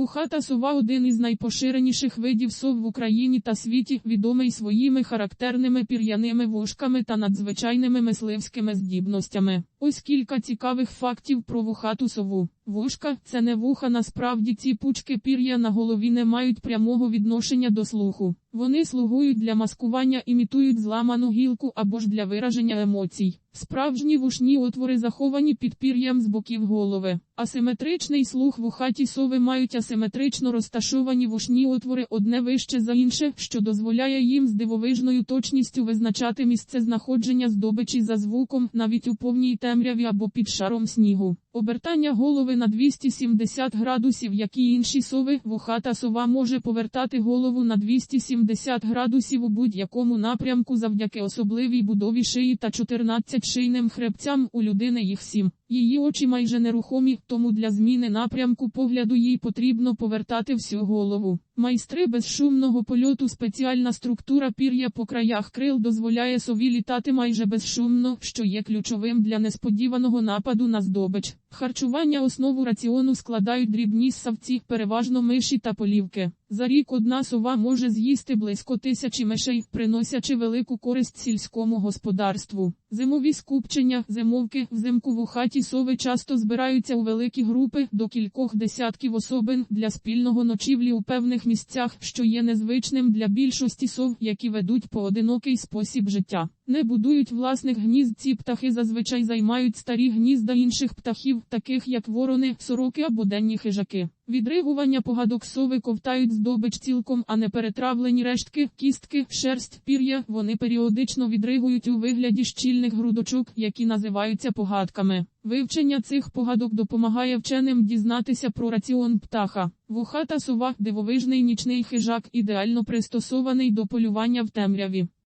Вухата сова один із найпоширеніших видів сов в Україні та світі, відомий своїми характерними пір'яними вушками та надзвичайними мисливськими здібностями. Ось кілька цікавих фактів про вухату сову. Вушка це не вуха, насправді ці пучки пір'я на голові не мають прямого відношення до слуху. Вони слугують для маскування, імітують зламану гілку або ж для вираження емоцій. Справжні вушні отвори заховані під пір'ям з боків голови. Асиметричний слух вухаті сови мають асиметрично розташовані вушні отвори одне вище за інше, що дозволяє їм з дивовижною точністю визначати місце знаходження здобичі за звуком, навіть у повній темряві або під шаром снігу. Обертання голови на 270 градусів, як і інші сови, вухата сова може повертати голову на 270 градусів у будь-якому напрямку завдяки особливій будові шиї та 14 шийним хребцям у людини їх 7. Її очі майже нерухомі, тому для зміни напрямку погляду їй потрібно повертати всю голову. Майстри безшумного польоту спеціальна структура пір'я по краях крил дозволяє сові літати майже безшумно, що є ключовим для несподіваного нападу на здобич. Харчування основу раціону складають дрібні ссавці, переважно миші та полівки. За рік одна сова може з'їсти близько тисячі мишей, приносячи велику користь сільському господарству. Зимові скупчення, зимовки, взимку в хаті сови часто збираються у великі групи до кількох десятків особин для спільного ночівлі у певних місцях, що є незвичним для більшості сов, які ведуть поодинокий спосіб життя. Не будують власних гнізд. Ці птахи зазвичай займають старі гнізда інших птахів, таких як ворони, сороки або денні хижаки. Відригування погадок сови ковтають здобич цілком, а не перетравлені рештки, кістки, шерсть, пір'я. Вони періодично відригують у вигляді щільних грудочок, які називаються погадками. Вивчення цих погадок допомагає вченим дізнатися про раціон птаха. Вухата сова, дивовижний нічний хижак, ідеально пристосований до полювання в темряві.